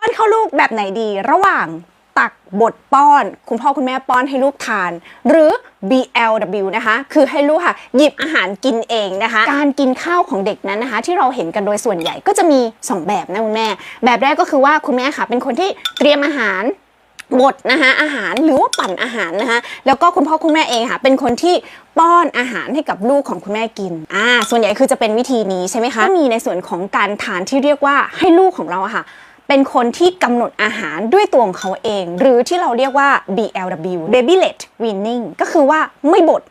ป้อนเข้าลูกแบบไหนดี ระหว่างตักบทป้อน คุณพ่อคุณแม่ป้อนให้ลูกทาน หรือ BLW นะคะ คือให้ลูกค่ะ หยิบอาหารกินเองนะคะ การกินข้าวของเด็กนั้นนะคะ ที่เราเห็นกันโดยส่วนใหญ่ก็จะมี 2 แบบนะคุณแม่ แบบแรกก็คือว่าคุณแม่ค่ะ เป็นคนที่เตรียมอาหารบดนะคะอาหารหรือว่าปั่นอาหารนะคะแล้วก็คุณพ่อคุณแม่เองค่ะ เป็นคนที่ป้อนอาหารให้กับลูกของคุณแม่กินอ่าส่วนใหญ่คือจะเป็นวิธีนี้ใช่ไหมคะก็มีในส่วนของการทานที่เรียกว่าให้ลูกของเราค่ะ เป็นคนที่กำหนดอาหารด้วยตัวของเขาเอง หรือที่เราเรียกว่า BLW Baby Led Weaning ก็คือว่าไม่บด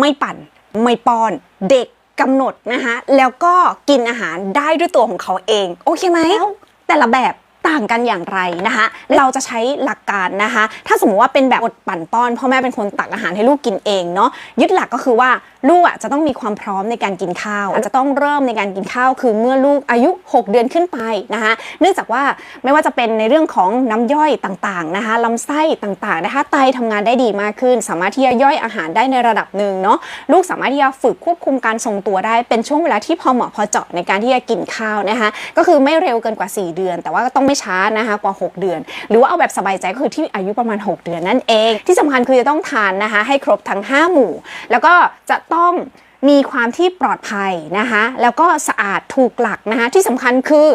ไม่ปั่น ไม่ป้อนเด็กกำหนดนะคะแล้วก็กินอาหารได้ด้วยตัวของเขาเอง โอเคไหมแล้วแต่ละแบบต่างกันอย่างไรนะคะ เราจะใช้หลักการนะคะ ถ้าสมมติว่าเป็นแบบอดปั่นป้อนพ่อแม่เป็นคนตักอาหารให้ลูกกินเองเนาะยึดหลักก็คือว่า ลูกอะจะต้องมีความพร้อมในการกินข้าวอาจจะต้องเริ่มในการกินข้าวคือเมื่อลูกอายุ 6 เดือนขึ้นไปนะคะเนื่องจากว่าไม่ว่าจะเป็นในเรื่องของน้ำย่อยต่างๆนะคะลำไส้ต่างๆนะคะไตทำงานได้ดีมากขึ้น สามารถที่จะย่อยอาหารได้ในระดับหนึ่งเนาะลูกสามารถที่จะฝึกควบคุมการทรงตัวได้เป็นช่วงเวลาที่พอเหมาะพอเจาะในการที่จะกินข้าวนะคะก็คือไม่เร็วเกินกว่า 4 เดือน แต่ว่าก็ต้องไม่ช้านะคะกว่า 6 เดือน หรือว่าเอาแบบสบายใจก็คือที่อายุประมาณ 6 เดือนนั่นเอง ที่สำคัญคือจะต้องทานนะคะให้ครบทั้ง 5 หมู่ แล้วก็จะต้องมีความที่ปลอดภัยนะคะ แล้วก็สะอาดถูกหลักนะคะ ที่สำคัญคือ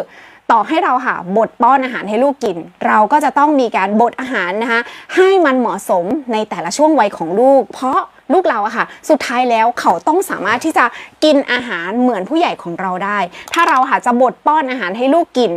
ต่อให้เราค่ะบดป้อนอาหารให้ลูกกิน เราก็จะต้องมีการบดอาหารนะคะ ให้มันเหมาะสมในแต่ละช่วงวัยของลูก เพราะลูกเราอะค่ะ สุดท้ายแล้วเขาต้องสามารถที่จะกินอาหารเหมือนผู้ใหญ่ของเราได้ ถ้าเราค่ะจะบดป้อนอาหารให้ลูกกิน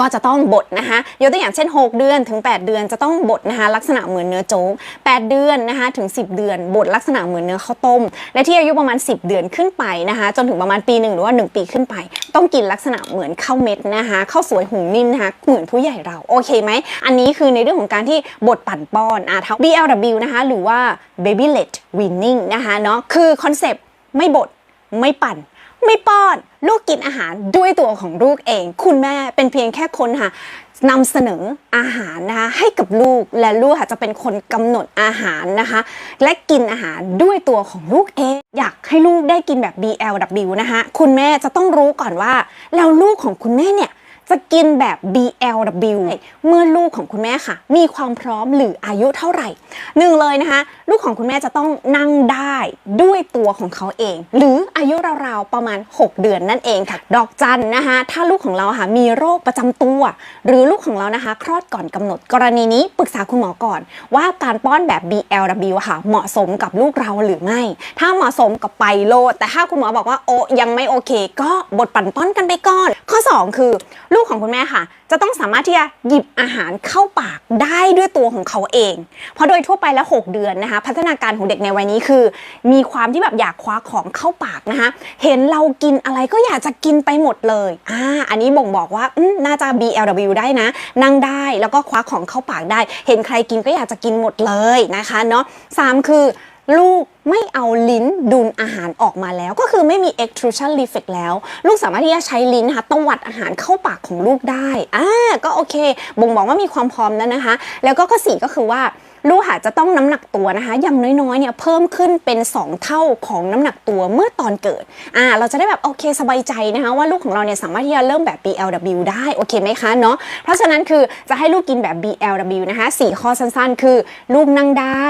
ก็จะต้องบดนะคะยกตัวอย่างเช่น 6 เดือนถึง 8 เดือนจะต้องบดนะคะลักษณะเหมือนเนื้อโจ๊ก8 เดือนนะคะถึง 10 เดือนบดลักษณะเหมือนเนื้อข้าวต้ม และที่อายุประมาณ 10 เดือนขึ้นไปนะคะจนถึงประมาณปีหนึ่งหรือว่า 1 ปีขึ้นไป ต้องกินลักษณะเหมือนข้าวเม็ดนะคะข้าวสวยหุงนิ่มนะคะเหมือนผู้ใหญ่เราโอเคไหมอันนี้คือในเรื่องของการที่บดปั่นป้อนอะทั้ง BLW นะคะหรือว่า baby led weaning นะคะเนาะคือคอนเซปต์ไม่บดไม่ปั่น ไม่ป้อน ลูกกินอาหารด้วยตัวของลูกเอง คุณแม่เป็นเพียงแค่คนค่ะนำเสนออาหารนะคะให้กับลูกและลูกค่ะจะเป็นคนกำหนดอาหารนะคะ และกินอาหารด้วยตัวของลูกเอง อยากให้ลูกได้กินแบบ BLW นะคะคุณแม่จะต้องรู้ก่อนว่า แล้วลูกของคุณแม่เนี่ย จะกินแบบ BLW เมื่อลูกของคุณแม่ค่ะ มีความพร้อมหรืออายุเท่าไหร่หนึ่งเลยนะคะ ลูกของคุณแม่จะต้องนั่งได้ด้วยตัวของเขาเอง หรืออายุราวๆประมาณ 6 เดือนนั่นเองค่ะ ดอกจันนะคะถ้าลูกของเราค่ะมีโรคประจำตัว หรือลูกของเรานะคะ คลอดก่อนกำหนดกรณีนี้ปรึกษาคุณหมอก่อน ว่าการป้อนแบบ BLW ค่ะ เหมาะสมกับลูกเราหรือไม่ ถ้าเหมาะสมกับไปโลด แต่ถ้าคุณหมอบอกว่าโอ้ยังไม่โอเค ก็บทปั่นป้อนกันไปก่อน ข้อ 2 คือลูกของคุณแม่ค่ะ จะต้องสามารถที่จะหยิบอาหารเข้าปากได้ด้วยตัวของเขาเอง เพราะโดยทั่วไปแล้ว 6 เดือนนะคะ พัฒนาการของเด็กในวัยนี้คือ มีความที่แบบอยากคว้าของเข้าปากนะคะ เห็นเรากินอะไรก็อยากจะกินไปหมดเลยอ่าอันนี้บ่งบอกว่าน่าจะ BLW ได้นะ นั่งได้แล้วก็คว้าของเข้าปากได้ เห็นใครกินก็อยากจะกินหมดเลยนะคะเนาะสามคือ ลูกไม่เอาลิ้นดุลอาหารออกมาแล้ว ก็คือไม่มี extrusion reflex แล้ว ลูกสามารถที่จะใช้ลิ้นนะคะตวัดอาหารเข้าปากของลูกได้อ่าก็โอเคบ่งบอกว่ามีความพร้อมแล้วนะคะ แล้วก็ข้อสี่ก็คือว่าลูกค่ะจะต้องน้ำหนักตัวนะคะ อย่างน้อยๆเนี่ยเพิ่มขึ้นเป็น 2 เท่าของน้ำหนักตัวเมื่อตอนเกิดอ่าเราจะได้แบบโอเคสบายใจนะคะ ว่าลูกของเราเนี่ยสามารถที่จะเริ่มแบบ BLW ได้โอเคไหมคะเนาะเพราะฉะนั้นคือจะให้ลูกกินแบบ BLW นะคะสี่ข้อสั้นๆ คือลูกนั่งได้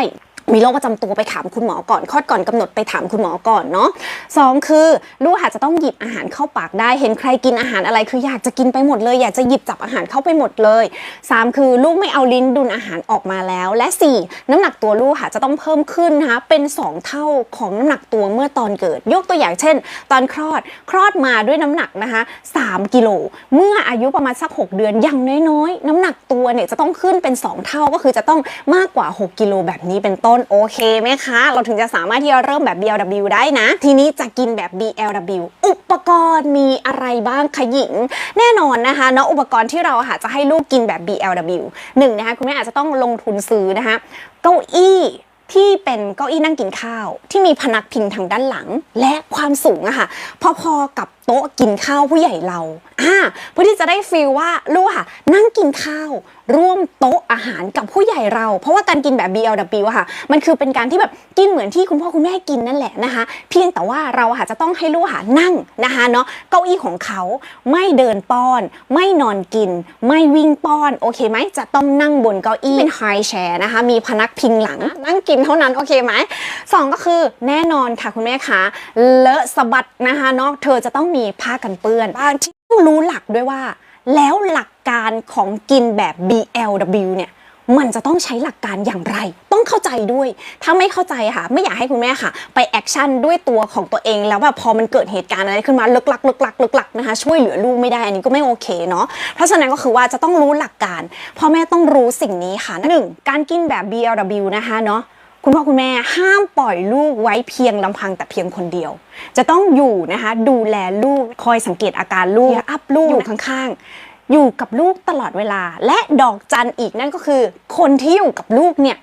มีโรคประจำตัวไปถามคุณหมอก่อนคลอดก่อนกำหนดไปถามคุณหมอก่อนเนาะสองคือลูกอาจจะต้องหยิบอาหารเข้าปากได้ เห็นใครกินอาหารอะไรคืออยากจะกินไปหมดเลย อยากจะหยิบจับอาหารเข้าไปหมดเลยสามคือลูกไม่เอาลิ้นดุลอาหารออกมาแล้ว และสี่น้ำหนักตัวลูกค่ะจะต้องเพิ่มขึ้นนะคะเป็นสองเท่าของน้ำหนักตัวเมื่อตอนเกิด ยกตัวอย่างเช่น ตอนคลอดคลอดมาด้วยน้ำหนักนะคะ3กิโลเมื่ออายุประมาณสัก 6 เดือนอย่างน้อยๆ น้ำหนักตัวเนี่ยจะต้องขึ้นเป็น 2 เท่าก็คือจะต้องมากกว่า 6 กิโลแบบนี้เป็นต้นโอเคไหมคะ เราถึงจะสามารถที่จะเริ่มแบบ BLW ได้นะ ทีนี้จะกินแบบ BLW อุปกรณ์มีอะไรบ้างคะหญิง แน่นอนนะคะเนาะอุปกรณ์ที่เราค่ะจะให้ลูกกินแบบ BLW หนึ่งนะคะคุณแม่อาจจะต้องลงทุนซื้อนะคะเก้าอี้ที่เป็นเก้าอี้นั่งกินข้าว ที่มีพนักพิงทางด้านหลัง และความสูงอะค่ะพอๆกับโต๊ะกินข้าวผู้ใหญ่เราอ่าเพื่อที่จะได้ฟีลว่าลูกค่ะ นั่งกินข้าวร่วมโต๊ะอาหารกับผู้ใหญ่เรา เพราะว่าการกินแบบ BLW อะค่ะ มันคือเป็นการที่แบบกินเหมือนที่คุณพ่อคุณแม่กินนั่นแหละนะคะ เพียงแต่ว่าเราอะค่ะจะต้องให้ลูกค่ะนั่งนะคะเนาะเก้าอี้ของเขาไม่เดินป้อน ไม่นอนกิน ไม่วิ่งป้อนโอเคไหมจะต้องนั่งบนเก้าอี้เป็นไฮแชร์นะคะ มีพนักพิงหลังนั่งกินเท่านั้นโอเคไหมสองก็คือแน่นอนค่ะคุณแม่คะเลอะสะบัดนะคะเนาะเธอจะต้องมีผ้ากันเปื้อนบ้างที่ต้องรู้หลักด้วยว่า แล้วหลักการของกินแบบ BLW เนี่ยมันจะต้องใช้หลักการอย่างไร ต้องเข้าใจด้วย ถ้าไม่เข้าใจค่ะ ไม่อยากให้คุณแม่ค่ะ ไปแอคชั่นด้วยตัวของตัวเอง แล้วแบบพอมันเกิดเหตุการณ์อะไรขึ้นมาลึกลักลึกลักลึกลักนะคะ ช่วยเหลือลูกไม่ได้ อันนี้ก็ไม่โอเคเนาะ เพราะฉะนั้นก็คือว่าจะต้องรู้หลักการ พ่อแม่ต้องรู้สิ่งนี้ค่ะหนึ่งการกินแบบ BLW นะคะเนาะ คุณพ่อคุณแม่ห้ามปล่อยลูกไว้เพียงลำพังแต่เพียงคนเดียว จะต้องอยู่นะคะ ดูแลลูกคอยสังเกตอาการลูกอัพลูกอยู่ข้างๆ อยู่กับลูกตลอดเวลา และดอกจันอีกนั่นก็คือ คนที่อยู่กับลูกเนี่ย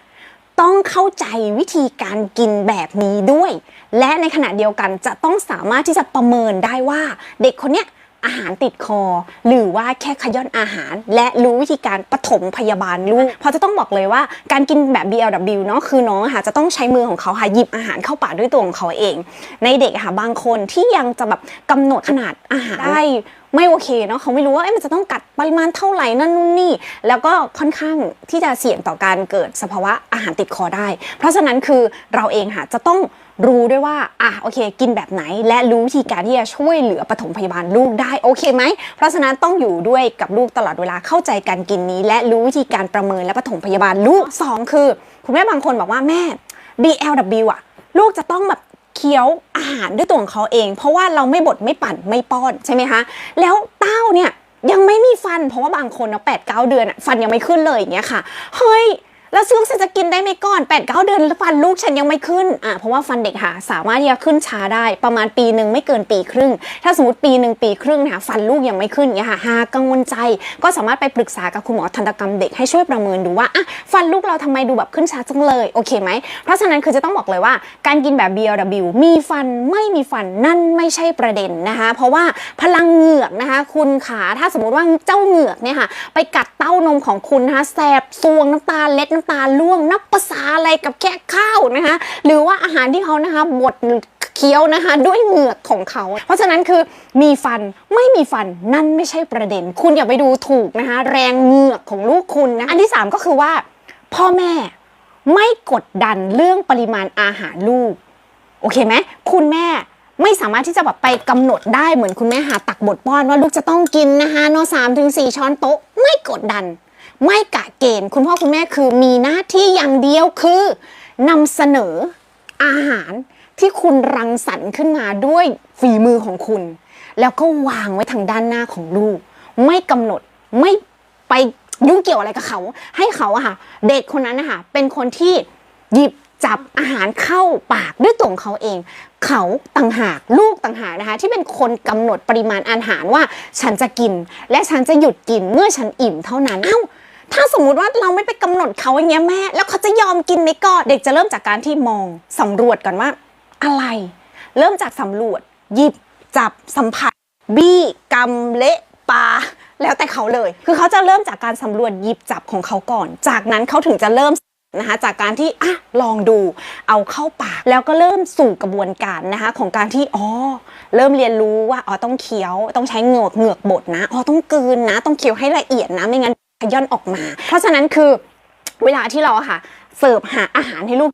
ต้องเข้าใจวิธีการกินแบบนี้ด้วย และในขณะเดียวกันจะต้องสามารถที่จะประเมินได้ว่า เด็กคนเนี้ย อาหารติดคอ หรือว่าแค่ขย้อนอาหาร และรู้วิธีการปฐมพยาบาลลูกเพราะจะต้องบอกเลยว่าการกินแบบ BLW เนาะคือน้องอะค่ะจะต้องใช้มือของเขาค่ะหยิบอาหารเข้าปากด้วยตัวของเขาเอง ในเด็กค่ะบางคนที่ยังจะแบบกำหนดขนาดอาหารได้ไม่โอเคเนาะเขาไม่รู้ว่ามันจะต้องกัดปริมาณเท่าไหร่นั่นนู่นนี่ แล้วก็ค่อนข้างที่จะเสี่ยงต่อการเกิดสภาวะอาหารติดคอได้ เพราะฉะนั้นคือเราเองค่ะจะต้อง รู้ด้วยว่าอะโอเค กินแบบไหน และรู้วิธีการที่จะช่วยเหลือปฐมพยาบาลลูกได้โอเคไหม เพราะฉะนั้นต้องอยู่ด้วยกับลูกตลอดเวลาเข้าใจการกินนี้ และรู้วิธีการประเมินและปฐมพยาบาลลูกสองคือ คุณแม่บางคนบอกว่าแม่ BLW อะ ลูกจะต้องแบบเคี้ยวอาหารด้วยตัวของเขาเอง เพราะว่าเราไม่บดไม่ปั่นไม่ป้อนใช่ไหมคะแล้วเต้าเนี่ยยังไม่มีฟัน เพราะว่าบางคนเนาะแปดเก้าเดือนอะฟันยังไม่ขึ้นเลยอย่างเงี้ยค่ะเฮ้ย แล้วลูกฉันจะกินได้ไหมก่อน8ปดเเดือนแล้วฟันลูกฉันยังไม่ขึ้นอะเพราะว่าฟันเด็กค่ะสามารถที่จะขึ้นช้าได้ ประมาณปีหนึ่งไม่เกินปีครึ่ง ถ้าสมมติปีหนึ่งปีครึ่งนะคะฟันลูกยังไม่ขึ้นเนี่ยค่ะหากังวลใจ ก็สามารถไปปรึกษากับคุณหมอทันตกรรมเด็กให้ช่วยประเมินดูว่าอะฟันลูกเราทำไมดูแบบขึ้นช้าจังเลยโอเคไหมเพราะฉะนั้นคือจะต้องบอกเลยว่า การกินแบบ BLW มีฟันไม่มีฟันนั่นไม่ใช่ประเด็นนะคะ เพราะว่าพลังเหงือกนะคะ คุณขาถ้าสมมติว่าเจ้าเหงือกเนี่ยค่ะไปกัดเต้านมของคุณนะคะแสบซวงน้ำตาเล็ดน้ำตาล่วงนับภาษาอะไรกับแค่ข้าวนะคะหรือว่าอาหารที่เขานะคะบดเคี้ยวนะคะด้วยเหงือกของเขา เพราะฉะนั้นคือมีฟันไม่มีฟันนั่นไม่ใช่ประเด็น คุณอย่าไปดูถูกนะคะแรงเหงือกของลูกคุณนะอันที่สามก็คือว่า พ่อแม่ไม่กดดันเรื่องปริมาณอาหารลูก โอเคไหมคุณแม่ไม่สามารถที่จะแบบไปกำหนดได้เหมือนคุณแม่หาตักบทป้อนว่าลูกจะต้องกินนะคะเนอะสามถึงสี่ช้อนโต๊ะ ไม่กดดัน ไม่กะเกณฑ์คุณพ่อคุณแม่คือมีหน้าที่อย่างเดียวคือนำเสนออาหารที่คุณรังสรรค์ขึ้นมาด้วยฝีมือของคุณ แล้วก็วางไว้ทางด้านหน้าของลูก ไม่กำหนดไม่ไปยุ่งเกี่ยวอะไรกับเขา ให้เขาอะค่ะ เด็กคนนั้นนะคะเป็นคนที่หยิบจับอาหารเข้าปากด้วยตัวของเขาเอง เขาต่างหากลูกต่างหากนะคะ ที่เป็นคนกำหนดปริมาณอาหารว่า ฉันจะกิน และฉันจะหยุดกินเมื่อฉันอิ่มเท่านั้น เอ้า ถ้าสมมุติว่าเราไม่ไปกำหนดเขาอย่างเงี้ยแม่ แล้วเขาจะยอมกินไหมก็เด็กจะเริ่มจากการที่มองสำรวจก่อนว่า อะไร เริ่มจากสำรวจหยิบจับสัมผัส บี้กำเละปลาแล้วแต่เขาเลย คือเขาจะเริ่มจากการสำรวจหยิบจับของเขาก่อน จากนั้นเขาถึงจะเริ่มนะคะจากการที่อะลองดูเอาเข้าปากแล้วก็เริ่มสู่กระบวนการนะคะของการที่อ๋อเริ่มเรียนรู้ว่าอ๋อต้องเคี้ยว ต้องใช้เหงือกเหงือกบดนะอ๋อต้องกืนนะ ต้องเคี้ยวให้ละเอียดนะไม่งั้น ย่อนออกมา เพราะฉะนั้นคือเวลาที่เราอะค่ะ เสิร์ฟหาอาหารให้ลูก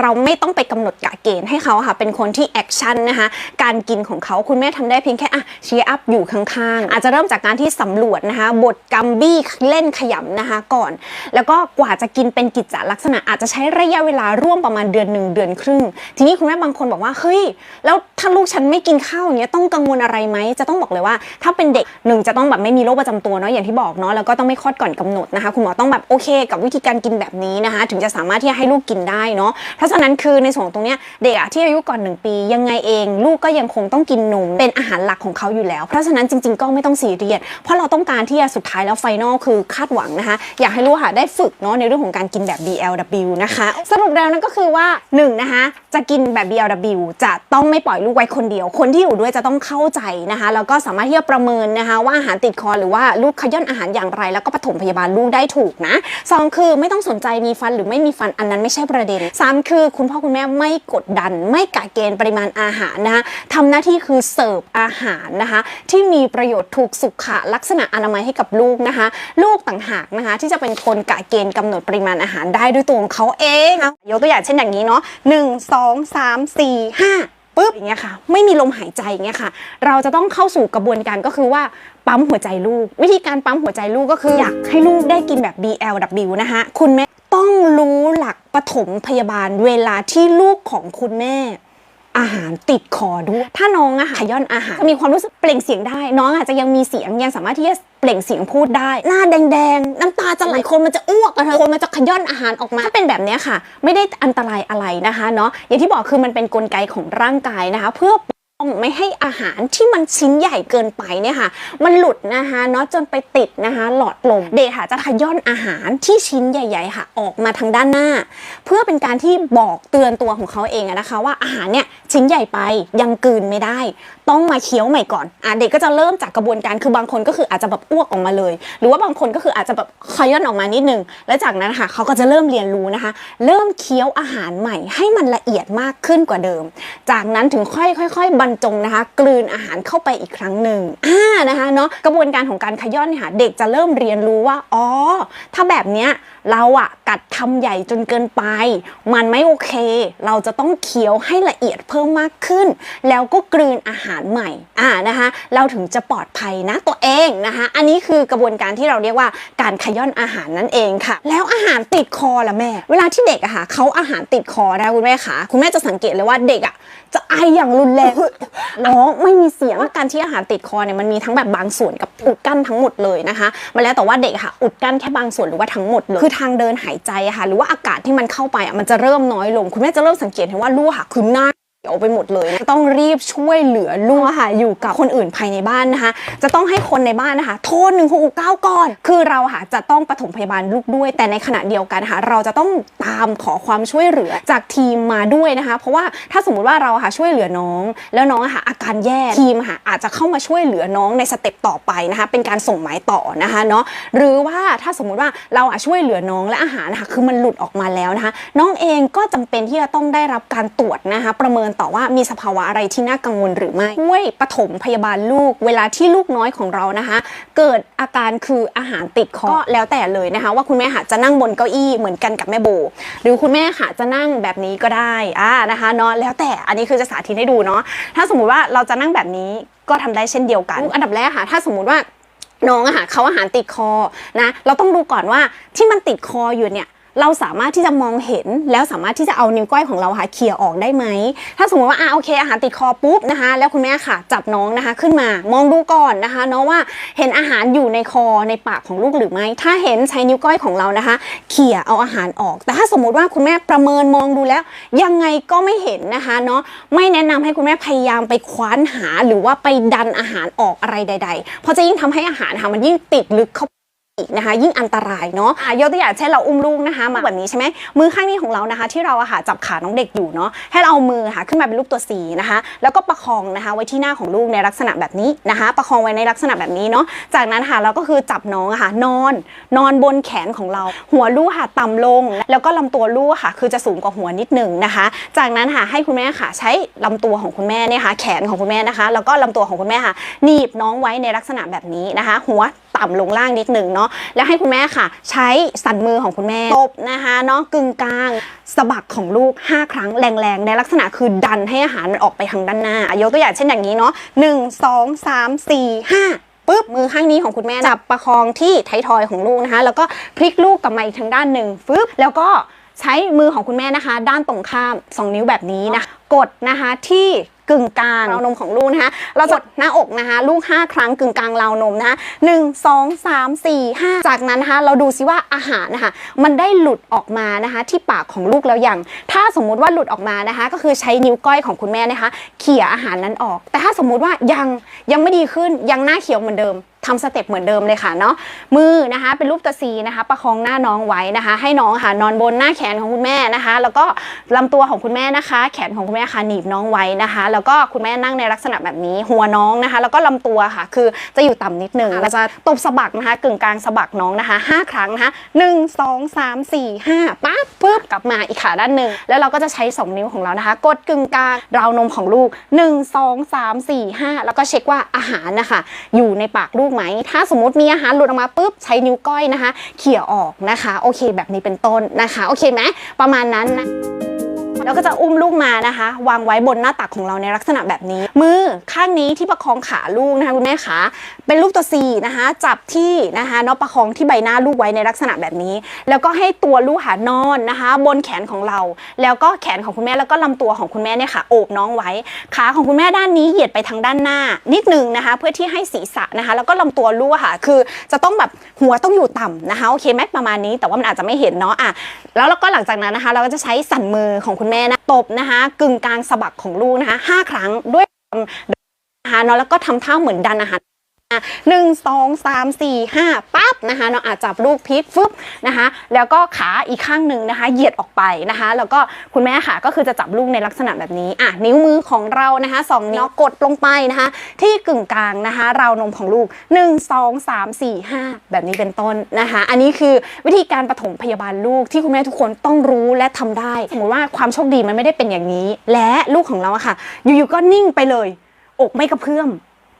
เราไม่ต้องไปกำหนดกะเกณฑ์ให้เขาค่ะ เป็นคนที่แอคชั่นนะคะ การกินของเขาคุณแม่ทำได้เพียงแค่อะเชียร์อัพอยู่ข้างๆ อาจจะเริ่มจากการที่สำรวจนะคะ บทกัมบี้เล่นขยำนะคะก่อน แล้วก็กว่าจะกินเป็นกิจจลักษณะ อาจจะใช้ระยะเวลาร่วมประมาณเดือนหนึ่งเดือนครึ่ง ทีนี้คุณแม่บางคนบอกว่า เฮ้ย แล้วถ้าลูกฉันไม่กินข้าวอย่างเงี้ยต้องกังวลอะไรไหม จะต้องบอกเลยว่า ถ้าเป็นเด็กหนึ่งจะต้องแบบไม่มีโรคประจำตัวเนาะอย่างที่บอกเนาะแล้วก็ต้องไม่คลอดก่อนกำหนดนะคะ คุณหมอต้องแบบโอเค กับวิธีการกินแบบนี้นะคะ ถึงจะสามารถที่จะให้ลูกกินได้เนาะเพราะฉะนั้นคือในส่วนตรงเนี้ยเด็กอะที่อายุก่อน 1 ปี ยังไงเอง ลูกก็ยังคงต้องกินนมเป็นอาหารหลักของเขาอยู่แล้ว เพราะฉะนั้นจริงๆก็ไม่ต้องซีเรียสเพราะเราต้องการที่จะสุดท้ายแล้วไฟนอลคือคาดหวังนะคะ อยากให้ลูกค่ะได้ฝึกเนาะในเรื่องของการกินแบบ BLW นะคะ สรุปแล้วนั่นก็คือว่า1นะคะจะกินแบบ BLW จะต้องไม่ปล่อยลูกไว้คนเดียว คนที่อยู่ด้วยจะต้องเข้าใจนะคะแล้วก็สามารถที่จะประเมินนะคะว่าอาหารติดคอหรือว่าลูกขย่อนอาหารอย่างไร แล้วก็ปฐมพยาบาลลูกได้ถูกนะสองคือไม่ต้องสนใจมีฟันหรือไม่มีฟันอันนั้นไม่ใช่ประเด็นสาคือคุณพ่อคุณแม่ไม่กดดัน ไม่กะเกณฑ์ปริมาณอาหารนะคะทำหน้าที่คือเสิร์ฟอาหารนะคะที่มีประโยชน์ถูกสุขลักษณะอนามัยให้กับลูกนะคะ ลูกต่างหากนะคะที่จะเป็นคนกะเกณฑ์กำหนดปริมาณอาหารได้ด้วยตัวของเขาเองนะยกตัวอย่างเช่นอย่างนี้เนาะหนึ่งสองสามสี่ห้าปุ๊บอย่างเงี้ยค่ะไม่มีลมหายใจอย่างเงี้ยค่ะ เราจะต้องเข้าสู่กระบวนการก็คือว่าปั๊มหัวใจลูก วิธีการปั๊มหัวใจลูกก็คือ อยากให้ลูกได้กินแบบ BLW นะคะคุณแม่ต้องรู้หลัก ถมพยาบาลเวลาที่ลูกของคุณแม่ อาหารติดคอด้วย ถ้าน้องอะขย่อนอาหารจะมีความรู้สึกเปล่งเสียงได้ น้องอาจจะยังมีเสียงยังสามารถที่จะเปล่งเสียงพูดได้ หน้าแดงๆ น้ำตาจะไหลคนมันจะอ้วกอะเธอคนมันจะขย่อนอาหารออกมา ถ้าเป็นแบบนี้ค่ะ ไม่ได้อันตรายอะไรนะคะเนาะอย่างที่บอกคือมันเป็นกลไกของร่างกายนะคะ เพื่อ ไม่ให้อาหารที่มันชิ้นใหญ่เกินไปเนี่ยค่ะมันหลุดนะคะเนาะจนไปติดนะคะหลอดลมเด็กค่ะจะขย่อนอาหารที่ชิ้นใหญ่ๆค่ะออกมาทางด้านหน้า เพื่อเป็นการที่บอกเตือนตัวของเขาเองนะคะ ว่าอาหารเนี่ยชิ้นใหญ่ไปยังกืนไม่ได้ ต้องมาเคี้ยวใหม่ก่อนอะเด็กก็จะเริ่มจากกระบวนการคือบางคนก็คืออาจจะแบบอ้วกออกมาเลย หรือว่าบางคนก็คืออาจจะแบบขย่อนออกมานิดนึงแล้วจากนั้นค่ะเขาก็จะเริ่มเรียนรู้นะคะ เริ่มเคี้ยวอาหารใหม่ให้มันละเอียดมากขึ้นกว่าเดิม จากนั้นถึงค่อยๆบรจงนะคะกลืนอาหารเข้าไปอีกครั้งหนึ่งอ่านะคะเนาะกระบวนการของการขย่อนเนี่ยค่ะเด็กจะเริ่มเรียนรู้ว่าอ๋อถ้าแบบเนี้ยเราอะกัดคำใหญ่จนเกินไป มันไม่โอเค เราจะต้องเคี้ยวให้ละเอียดเพิ่มมากขึ้น แล้วก็กลืนอาหารใหม่อ่านะคะเราถึงจะปลอดภัยนะตัวเองนะคะ อันนี้คือกระบวนการที่เราเรียกว่าการขย่อนอาหารนั่นเองค่ะ แล้วอาหารติดคอละแม่ เวลาที่เด็กอะค่ะเขาอาหารติดคอนะคุณแม่คะคุณแม่จะสังเกตเลยว่าเด็กอะจะไออย่างรุนแรงน้องไม่มีเสียงการที่อาหารติดคอเนี่ยมันมีทั้งแบบบางส่วนกับอุดกั้นทั้งหมดเลยนะคะมาแล้วแต่ว่าเด็กค่ะ อุดกั้นแค่บางส่วนหรือว่าทั้งหมดเลยคือทางเดินหายใจค่ะ หรือว่าอากาศที่มันเข้าไปอะมันจะเริ่มน้อยลง คุณแม่จะเริ่มสังเกตเห็นว่าลูกค่ะคือหน้า เขียวไปหมดเลยนะต้องรีบช่วยเหลือลูกค่ะอยู่กับคนอื่นภายในบ้านนะคะ จะต้องให้คนในบ้านนะคะ โทร1 6 6 9ก่อน คือเราค่ะจะต้องปฐมพยาบาลลูกด้วย แต่ในขณะเดียวกันค่ะเราจะต้องตามขอความช่วยเหลือจากทีมมาด้วยนะคะ เพราะว่าถ้าสมมุติว่าเราค่ะช่วยเหลือน้อง แล้วน้องค่ะอาการแย่ทีมค่ะอาจจะเข้ามาช่วยเหลือน้องในสเต็ปต่อไปนะคะ เป็นการส่งหมายต่อนะคะเนาะหรือว่าถ้าสมมุติว่าเราอะช่วยเหลือน้องและอาหารนะคะคือมันหลุดออกมาแล้วนะคะ น้องเองก็จำเป็นที่จะต้องได้รับการตรวจนะคะ ประเมินต่อว่ามีสภาวะอะไรที่น่ากังวลหรือไม่ช่วยปฐมพยาบาลลูก เวลาที่ลูกน้อยของเรานะคะ เกิดอาการคืออาหารติดคอก็แล้วแต่เลยนะคะ ว่าคุณแม่ค่ะจะนั่งบนเก้าอี้เหมือนกันกับแม่โบ หรือคุณแม่ค่ะจะนั่งแบบนี้ก็ได้อ่านะคะเนาะแล้วแต่อันนี้คือจะสาธิตให้ดูเนาะถ้าสมมุติว่าเราจะนั่งแบบนี้ก็ทำได้เช่นเดียวกันอันดับแรกค่ะ ถ้าสมมุติว่าน้องอะค่ะเขาอาหารติดคอนะเราต้องดูก่อนว่าที่มันติดคออยู่เนี่ย เราสามารถที่จะมองเห็น แล้วสามารถที่จะเอานิ้วก้อยของเราค่ะเขี่ยออกได้ไหม ถ้าสมมติว่าอ่าโอเคอาหารติดคอปุ๊บนะคะ แล้วคุณแม่ค่ะ จับน้องนะคะขึ้นมามองดูก่อนนะคะเนาะว่าเห็นอาหารอยู่ในคอในปากของลูกหรือไม่ ถ้าเห็นใช้นิ้วก้อยของเรานะคะ เขี่ยเอาอาหารออก แต่ถ้าสมมติว่าคุณแม่ประเมินมองดูแล้ว ยังไงก็ไม่เห็นนะคะเนาะไม่แนะนำให้คุณแม่พยายามไปคว้านหาหรือว่าไปดันอาหารออกอะไรใด ๆ เพราะจะยิ่งทำให้อาหารค่ะมันยิ่งติดลึกเข้า อีกนะคะยิ่งอันตรายเนาะอะยกตัวอย่างเช่นเราอุ้มลูกนะคะมาแบบนี้ใช่ไหมมือข้างนี้ของเรานะคะ ที่เราอะค่ะจับขาน้องเด็กอยู่เนาะให้เราเอามือค่ะขึ้นมาเป็นรูปตัวสีนะคะ แล้วก็ประคองนะคะ ไว้ที่หน้าของลูกในลักษณะแบบนี้นะคะ ประคองไว้ในลักษณะแบบนี้เนาะจากนั้นค่ะเราก็คือจับน้องอะค่ะนอน นอนบนแขนของเรา หัวลูกค่ะต่ำลง แล้วก็ลำตัวลูกค่ะ คือจะสูงกว่าหัวนิดหนึ่งนะคะ จากนั้นค่ะให้คุณแม่ค่ะ ใช้ลำตัวของคุณแม่เนี่ยค่ะแขนของคุณแม่นะคะ แล้วก็ลำตัวของคุณแม่ค่ะหนีบน้องไว้ในลักษณะแบบนี้นะคะ หัว ต่ำลงล่างนิดหนึ่งเนาะแล้วให้คุณแม่ค่ะ ใช้สันมือของคุณแม่ตบนะคะเนาะกึ่งกลางสะบักของลูก 5 ครั้งแรงๆ ในลักษณะคือดันให้อาหารมันออกไปทางด้านหน้าอะยกตัวอย่างเช่นอย่างนี้เนาะหนึ่งสองสามสี่ห้าปุ๊บมือข้างนี้ของคุณแม่จับประคองที่ไทยทอยของลูกนะคะ แล้วก็พลิกลูกกลับมาอีกทางด้านหนึ่งฟึบแล้วก็ใช้มือของคุณแม่นะคะ ด้านตรงข้าม 2 นิ้วแบบนี้นะคะ กดนะคะที่กึ่งกลางราวนมของลูกนะคะ เราจะกดหน้าอกนะคะ ลูก 5 ครั้งกึ่งกลางราวนมนะคะหนึ่งสองสามสี่ห้าจากนั้นนะคะ เราดูซิว่าอาหารนะคะ มันได้หลุดออกมานะคะ ที่ปากของลูกแล้วยังถ้าสมมุติว่าหลุดออกมานะคะ ก็คือใช้นิ้วก้อยของคุณแม่นะคะ เขี่ยอาหารนั้นออก แต่ถ้าสมมุติว่ายังยังไม่ดีขึ้นยังหน้าเขียวเหมือนเดิมทำสเต็ปเหมือนเดิมเลยค่ะเนาะมือนะคะเป็นรูปตัวซีนะคะ ประคองหน้าน้องไว้นะคะ ให้น้องค่ะนอนบนหน้าแขนของคุณแม่นะคะ แล้วก็ลำตัวของคุณแม่นะคะ แขนของคุณแม่ค่ะหนีบน้องไว้นะคะ แล้วก็คุณแม่นั่งในลักษณะแบบนี้ หัวน้องนะคะ แล้วก็ลำตัวค่ะ คือจะอยู่ต่ำนิดหนึ่งเราจะตบสะบักนะคะ กึ่งกลางสะบักน้องนะคะห้าครั้งนะคะหนึ่งสองสามสี่ห้าปั๊บปึ๊บกลับมาอีกขาด้านหนึ่งแล้วเราก็จะใช้สองนิ้วของเรานะคะ กดกึ่งกลางราวนมของลูกหนึ่งสองสามสี่ห้าแล้วก็เช็คว่าอาหารนะคะ อยู่ในปากลูกไหม ถ้าสมมติมีอาหารหลุดออกมาปุ๊บใช้นิ้วก้อยนะคะ เขี่ยออกนะคะ โอเคแบบนี้เป็นต้นนะคะ โอเคไหมประมาณนั้นนะ แล้วก็จะอุ้มลูกมานะคะ วางไว้บนหน้าตักของเราในลักษณะแบบนี้ มือข้างนี้ที่ประคองขาลูกนะคะคุณแม่ขา เป็นลูกตัว C นะคะ จับที่นะคะเนาะประคองที่ใบหน้าลูกไว้ในลักษณะแบบนี้ แล้วก็ให้ตัวลูกหานอนนะคะ บนแขนของเรา แล้วก็แขนของคุณแม่แล้วก็ลำตัวของคุณแม่เนี่ยค่ะโอบน้องไว้ ขาของคุณแม่ด้านนี้เหยียดไปทางด้านหน้า นิดนึงนะคะ เพื่อที่ให้ศีรษะนะคะ แล้วก็ลำตัวลูกค่ะ คือจะต้องแบบหัวต้องอยู่ต่ำนะคะโอเคไหมประมาณนี้แต่ว่ามันอาจจะไม่เห็นเนาะอะแล้วเราก็หลังจากนั้นนะคะ เราก็จะใช้สันมือของคุณแม่นะตบนะคะ กึ่งกลางสะบักของลูกนะคะห้าครั้งด้วยนะคะเนาะแล้วก็ทำท่าเหมือนดันอาหาร หนึ่งสองสามสี่ห้าปั๊บนะคะเนาะอาจจับลูกพลิกฟึบนะคะ แล้วก็ขาอีกข้างหนึ่งนะคะ เหยียดออกไปนะคะ แล้วก็คุณแม่ค่ะก็คือจะจับลูกในลักษณะแบบนี้อะนิ้วมือของเรานะคะสองนิ้วกดลงไปนะคะ ที่กึ่งกลางนะคะ ราวนมของลูก 1 2 3 4 5 แบบนี้เป็นต้นนะคะ อันนี้คือวิธีการปฐมพยาบาลลูกที่คุณแม่ทุกคนต้องรู้และทำได้สมมติว่าความโชคดีมันไม่ได้เป็นอย่างนี้ และลูกของเราอะค่ะ อยู่ๆก็นิ่งไปเลย อกไม่กระเพื่อม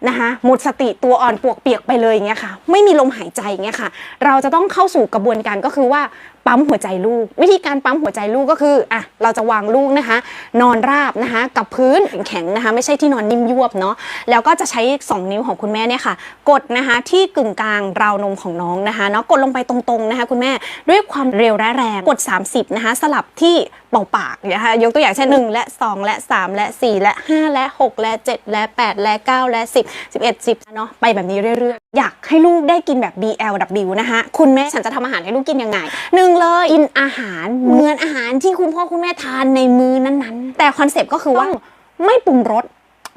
นะคะหมดสติตัวอ่อนปวกเปียกไปเลยอย่างเงี้ยค่ะ ไม่มีลมหายใจอย่างเงี้ยค่ะ เราจะต้องเข้าสู่กระบวนการก็คือว่าปั๊มหัวใจลูก วิธีการปั๊มหัวใจลูกก็คืออะเราจะวางลูกนะคะ นอนราบนะคะ กับพื้นแข็งๆนะคะ ไม่ใช่ที่นอนนิ่มยวบเนาะแล้วก็จะใช้ 2 นิ้วของคุณแม่เนี่ยค่ะ กดนะคะที่กึ่งกลางราวนมของน้องนะคะเนาะกดลงไปตรงๆนะคะ คุณแม่ด้วยความเร็วและแรงกด 30 นะคะ สลับที่เป่าปากนะคะยกตัวอย่างเช่น 1 และ 2 และ 3 และ 4 และ 5 และ 6 และ 7 และ 8 และ 9 และ 10 11 10เนาะไปแบบนี้เรื่อยๆ อยากให้ลูกได้กินแบบ BLW นะคะคุณแม่ฉันจะทำอาหารให้ลูกกินยังไงหนึ่งเลยกินอาหารเหมือนอาหารที่คุณพ่อคุณแม่ทานในมื้อนั้นๆ แต่คอนเซปต์ก็คือว่าไม่ปรุงรส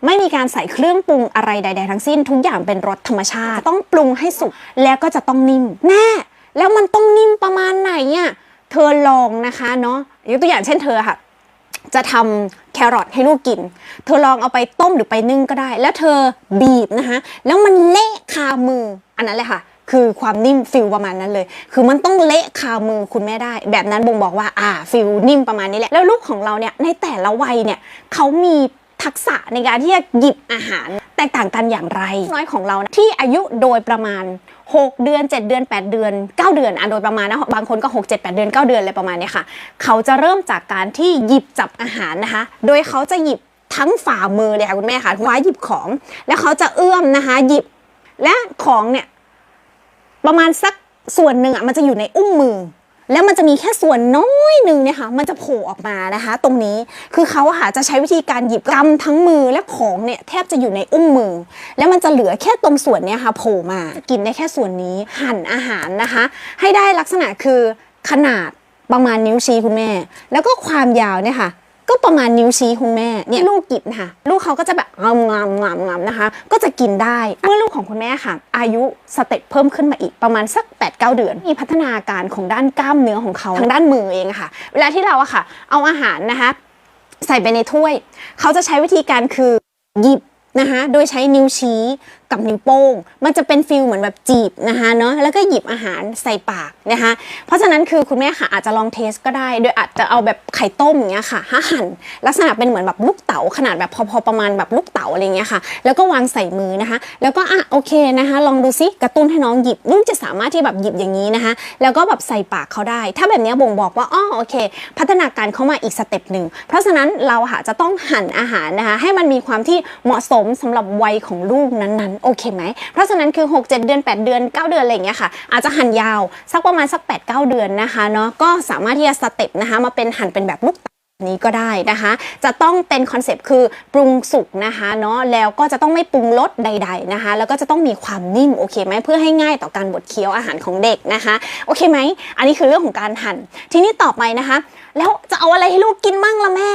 ไม่มีการใส่เครื่องปรุงอะไรใด ๆ ทั้งสิ้นทุกอย่างเป็นรสธรรมชาติ ต้องปรุงให้สุกแล้วก็จะต้องนิ่ม แน่ แล้วมันต้องนิ่มประมาณไหนอะเธอลองนะคะเนาะยกตัวอย่างเช่นเธอค่ะ จะทำแครอทให้ลูกกิน เธอลองเอาไปต้มหรือไปนึ่งก็ได้ แล้วเธอบีบนะคะ แล้วมันเละคามืออันนั้นแหละค่ะ คือความนิ่มฟิลประมาณนั้นเลย คือมันต้องเละคามือคุณแม่ได้ แบบนั้นบ่งบอกว่าอ่าฟิลนิ่มประมาณนี้แหละ แล้วลูกของเราเนี่ยในแต่ละวัยเนี่ยเขามีทักษะในการที่จะหยิบอาหารแตกต่างกันอย่างไรน้อยของเรานะที่อายุโดยประมาณ 6 เดือน 7 เดือน 8 เดือน 9 เดือนอะโดยประมาณนะบางคนก็ 6 7 8 เดือน 9 เดือนอะไรประมาณนี้ค่ะ เขาจะเริ่มจากการที่หยิบจับอาหารนะคะ โดยเขาจะหยิบทั้งฝ่ามือเลยค่ะคุณแม่ค่ะคว้าหยิบของ แล้วเขาจะเอื้อมนะคะหยิบและของเนี่ย ประมาณสักส่วนหนึ่งอะมันจะอยู่ในอุ้งมือ แล้วมันจะมีแค่ส่วนน้อยหนึ่งเนี่ยค่ะมันจะโผล่ออกมานะคะ ตรงนี้คือเขาอะค่ะจะใช้วิธีการหยิบกำทั้งมือและของเนี่ยแทบจะอยู่ในอุ้งมือ แล้วมันจะเหลือแค่ตรงส่วนเนี้ยค่ะโผล่มากินได้แค่ส่วนนี้หั่นอาหารนะคะ ให้ได้ลักษณะคือขนาดประมาณนิ้วชี้คุณแม่ แล้วก็ความยาวเนี่ยค่ะ ก็ประมาณนิ้วชี้คุณแม่เนี่ยลูกกินค่ะ ลูกเขาก็จะแบบงามงามงามงามนะคะ ก็จะกินได้ เมื่อลูกของคุณแม่ค่ะ อายุสเต็ปเพิ่มขึ้นมาอีกประมาณสัก 8-9 เดือน มีพัฒนาการของด้านกล้ามเนื้อของเขาทางด้านมือเองค่ะ เวลาที่เราอะค่ะ เอาอาหารนะคะ ใส่ไปในถ้วย เขาจะใช้วิธีการคือหยิบนะคะโดยใช้นิ้วชี้ กับนิ้วโป้ง มันจะเป็นฟิลเหมือนแบบจีบนะคะเนาะแล้วก็หยิบอาหารใส่ปากนะคะเพราะฉะนั้นคือคุณแม่ค่ะอาจจะลองเทสก็ได้ โดยอาจจะเอาแบบไข่ต้มอย่างเงี้ยค่ะหั่นลักษณะเป็นเหมือนแบบลูกเต๋าขนาดแบบพอๆประมาณแบบลูกเต๋าอะไรเงี้ยค่ะ แล้วก็วางใส่มือนะคะ แล้วก็อะโอเคนะคะ ลองดูซิกระตุ้นให้น้องหยิบลูกจะสามารถที่แบบหยิบอย่างนี้นะคะ แล้วก็แบบใส่ปากเขาได้ ถ้าแบบนี้บ่งบอกว่าอ๋อโอเค พัฒนาการเข้ามาอีกสเต็ปหนึ่งเพราะฉะนั้นเราค่ะจะต้องหั่นอาหารนะคะ ให้มันมีความที่เหมาะสมสำหรับวัยของลูกนั้นๆโอเคไหม เพราะฉะนั้นคือ 6 7 เดือน 8 เดือน 9 เดือนอะไรอย่างเงี้ยค่ะ อาจจะหั่นยาวสักประมาณสัก 8 9 เดือนนะคะเนาะก็สามารถที่จะสเต็ปนะคะมาเป็นหั่นเป็นแบบลูกตนี้ก็ได้นะคะ จะต้องเป็นคอนเซปต์คือปรุงสุกนะคะเนาะแล้วก็จะต้องไม่ปรุงรสใด ๆนะคะ แล้วก็จะต้องมีความนิ่มโอเคไหมเพื่อให้ง่ายต่อการบดเคี้ยวอาหารของเด็กนะคะโอเคไหมอันนี้คือเรื่องของการหั่น ทีนี้ต่อไปนะคะ แล้วจะเอาอะไรให้ลูกกินมั่งล่ะแม่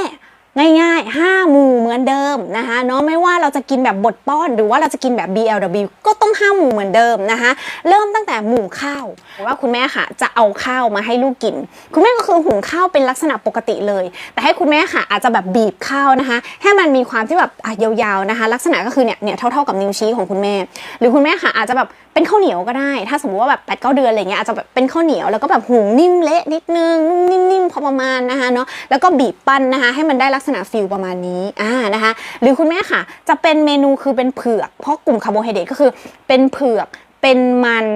ง่ายๆ 5 หมู่เหมือนเดิมนะคะเนาะไม่ว่าเราจะกินแบบบดป้อนหรือว่าเราจะกินแบบ BLW ก็ต้อง 5 หมู่เหมือนเดิมนะคะเริ่มตั้งแต่หมู่ข้าวว่าคุณแม่ค่ะจะเอาข้าวมาให้ลูกกิน คุณแม่ก็คือหุงข้าวเป็นลักษณะปกติเลย แต่ให้คุณแม่ค่ะอาจจะแบบบีบข้าวนะคะ ให้มันมีความที่แบบอะยาวๆนะคะ ลักษณะก็คือเนี่ยเนี่ยเท่าๆกับนิ้วชี้ของคุณแม่ หรือคุณแม่ค่ะอาจจะแบบเป็นข้าวเหนียวก็ได้ ถ้าสมมติว่าแบบแปดเก้าเดือนอะไรเงี้ยอาจจะแบบเป็นข้าวเหนียวแล้วก็แบบหุงนิ่มเละนิดนึงนิ่มๆพอประมาณนะคะเนาะแล้วก็บีบปั้นนะคะให้มันได้ลักษษณะฟิลประมาณนี้อ่านะคะหรือคุณแม่ค่ะ จะเป็นเมนูคือเป็นเผือก เพราะกลุ่มคาร์โบไฮเดรตก็คือเป็นเผือกเป็นมัน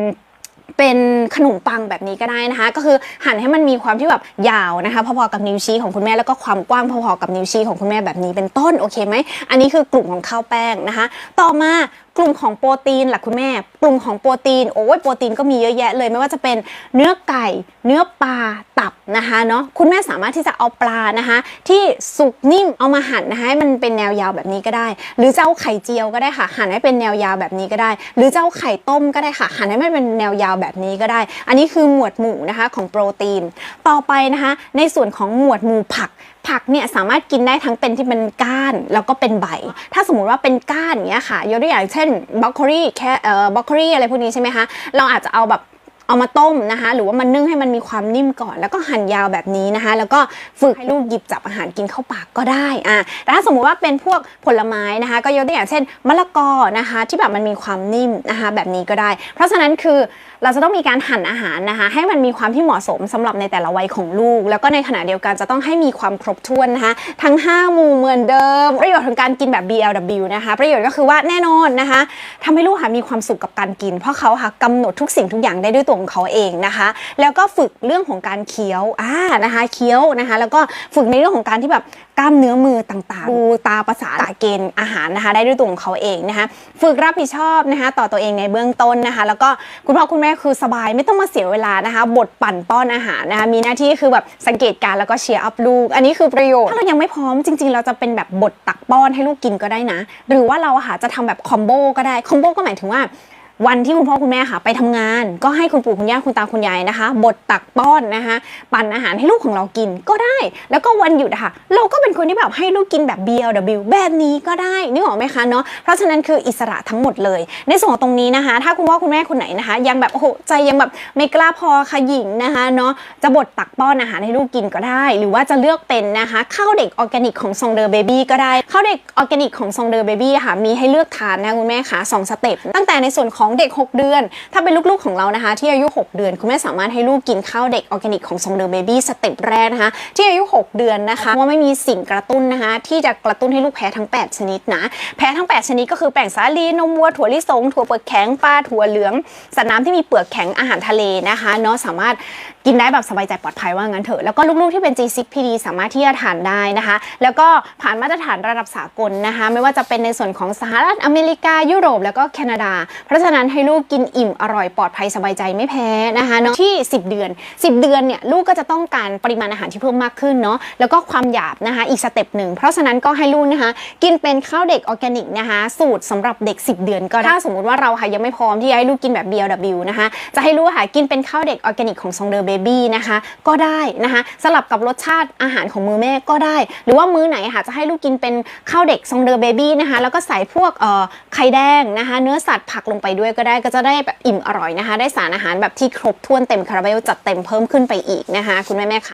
เป็นขนมปังแบบนี้ก็ได้นะคะ ก็คือหั่นให้มันมีความที่แบบยาวนะคะ พอๆกับนิ้วชี้ของคุณแม่แล้วก็ความกว้างพอๆกับนิ้วชี้ของคุณแม่แบบนี้เป็นต้นโอเคไหมอันนี้คือกลุ่มของข้าวแป้งนะคะ ต่อมากลุ่มของโปรตีนหละคุณแม่ กลุ่มของโปรตีนโอ้ยโปรตีนก็มีเยอะแยะเลย ไม่ว่าจะเป็นเนื้อไก่ เนื้อปลาตับนะคะเนาะคุณแม่สามารถที่จะเอาปลานะคะ ที่สุกนิ่มเอามาหั่นนะคะให้มันเป็นแนวยาวแบบนี้ก็ได้ หรือจะเอาไข่เจียวก็ได้ค่ะ หั่นให้เป็นแนวยาวแบบนี้ก็ได้ หรือจะเอาไข่ต้มก็ได้ค่ะ หั่นให้มันเป็นแนวยาวแบบนี้ก็ได้ อันนี้คือหมวดหมู่นะคะของโปรตีน ต่อไปนะคะ ในส่วนของหมวดหมู่ผักผักเนี่ยสามารถกินได้ทั้งเป็นที่เป็นก้านแล้วก็เป็นใบ ถ้าสมมุติว่าเป็นก้านเนี้ยค่ะยกตัวอย่างเช่นบรอกโคลีแค่เอ่อบรอกโคลีอะไรพวกนี้ใช่ไหมคะเราอาจจะเอาแบบเอามาต้มนะคะ หรือว่ามันนึ่งให้มันมีความนิ่มก่อน แล้วก็หั่นยาวแบบนี้นะคะ แล้วก็ฝึกให้ลูกหยิบจับอาหารกินเข้าปากก็ได้อะแต่ถ้าสมมุติว่าเป็นพวกผลไม้นะคะ ก็ยกตัวอย่างเช่นมะละกอนะคะ ที่แบบมันมีความนิ่มนะคะ แบบนี้ก็ได้ เพราะฉะนั้นคือ เราจะต้องมีการหั่นอาหารนะคะ ให้มันมีความที่เหมาะสมสำหรับในแต่ละวัยของลูก แล้วก็ในขณะเดียวกันจะต้องให้มีความครบถ้วนนะคะ ทั้ง 5 หมู่เหมือนเดิม ประโยชน์ของการกินแบบ BLW นะคะ ประโยชน์ก็คือว่าแน่นอนนะคะทำให้ลูกค่ะมีความสุขกับการกิน เพราะเขาค่ะกำหนดทุกสิ่งทุกอย่างได้ด้วยตัวของเขาเองนะคะ แล้วก็ฝึกเรื่องของการเคี้ยวอ่านะคะเคี้ยวนะคะ แล้วก็ฝึกในเรื่องของการที่แบบ กล้ามเนื้อมือต่างๆ ดูตาประสาทตาเกณฑ์อาหารนะคะ ได้ด้วยตัวของเขาเองนะคะ ฝึกรับผิดชอบนะคะ ต่อตัวเองในเบื้องต้นนะคะ แล้วก็คุณพ่อคุณแม่คือสบายไม่ต้องมาเสียเวลานะคะ บทปั่นป้อนอาหารนะคะ มีหน้าที่คือแบบสังเกตการณ์แล้วก็เชียร์อัพลูก อันนี้คือประโยชน์ ถ้าเรายังไม่พร้อมจริง ๆ เราจะเป็นแบบบทตักป้อนให้ลูกกินก็ได้นะ หรือว่าเราอะค่ะจะทำแบบคอมโบก็ได้ คอมโบก็หมายถึงว่า วันที่คุณพ่อคุณแม่ค่ะไปทำงาน ก็ให้คุณปู่คุณย่าคุณตาคุณยายนะคะ บดตักป้อนนะคะ ปั่นอาหารให้ลูกของเรากินก็ได้ แล้วก็วันหยุดอะค่ะเราก็เป็นคนที่แบบให้ลูกกินแบบ BLW แบบนี้ก็ได้นึกออกไหมคะเนาะเพราะฉะนั้นคืออิสระทั้งหมดเลย ในส่วนตรงนี้นะคะ ถ้าคุณพ่อคุณแม่คนไหนนะคะ ยังแบบโอ้โหใจยังแบบไม่กล้าพอค่ะหญิงนะคะเนาะจะบดตักป้อนอาหารให้ลูกกินก็ได้ หรือว่าจะเลือกเป็นนะคะข้าวเด็กออร์แกนิกของซองเดอร์เบบี้ก็ได้ข้าวเด็กออร์แกนิกของซองเดอร์เบบี้ค่ะมีให้เลือกทานนะคุณแม่ค่ะสองสเต็ปตั้งแต่ในส่วนของเด็ก 6 เดือน ถ้าเป็นลูกๆของเรานะคะ ที่อายุ 6 เดือน คุณแม่สามารถให้ลูกกินข้าวเด็กออร์แกนิกของซองเดอร์เบบี้สเต็ปแรกนะคะ ที่อายุ 6 เดือนนะคะว่าไม่มีสิ่งกระตุ้นนะคะ ที่จะกระตุ้นให้ลูกแพ้ทั้ง 8 ชนิดนะแพ้ทั้ง 8 ชนิดก็คือแป้งสาลีนมวัวถั่วลิสงถั่วเปลือกแข็งปลาถั่วเหลืองสัตว์น้ำที่มีเปลือกแข็งอาหารทะเลนะคะเนาะสามารถกินได้แบบสบายใจปลอดภัยว่างั้นเถอะแล้วก็ลูกๆที่เป็น G6 PD สามารถที่จะทานได้นะคะ แล้วก็ผ่านมาตรฐานระดับสากลนะคะ ไม่ว่าจะเป็นในส่วนของสหรัฐอเมริกายุโรปแล้วก็แคนาดาเพราะฉะนั้นให้ลูกกินอิ่มอร่อยปลอดภัยสบายใจไม่แพ้นะคะเนาะที่ 10 เดือน 10 เดือนเนี่ยลูกก็จะต้องการปริมาณอาหารที่เพิ่มมากขึ้นเนาะแล้วก็ความหยาบนะคะอีกสเต็ปหนึ่งเพราะฉะนั้นก็ให้ลูกนะคะกินเป็นข้าวเด็กออร์แกนิกนะคะสูตรสำหรับเด็ก 10 เดือนก็ถ้าสมมติว่าเราค่ะยังไม่พร้อมที่จะให้ลูกกินแบบ BLW นะคะจะให้ลูกค่ะกินเป็นข้าวเด็กออร์แกนิกของซองเดอร์เบบี้นะคะก็ได้นะคะสลับกับรสชาติอาหารของมือแม่ก็ได้ หรือว่ามื้อไหนค่ะจะให้ลูกกินเป็นข้าวเด็กซองเดอร์เบบี้นะคะแล้วก็ใส่พวกไข่แดงนะคะเนื้อสัตว์ผักลงไปด้วยก็ได้ก็จะได้แบบอิ่มอร่อยนะคะ ได้สารอาหารแบบที่ครบถ้วนเต็มคาราเบลจัดเต็มเพิ่มขึ้นไปอีกนะคะ คุณแม่แม่ค่ะ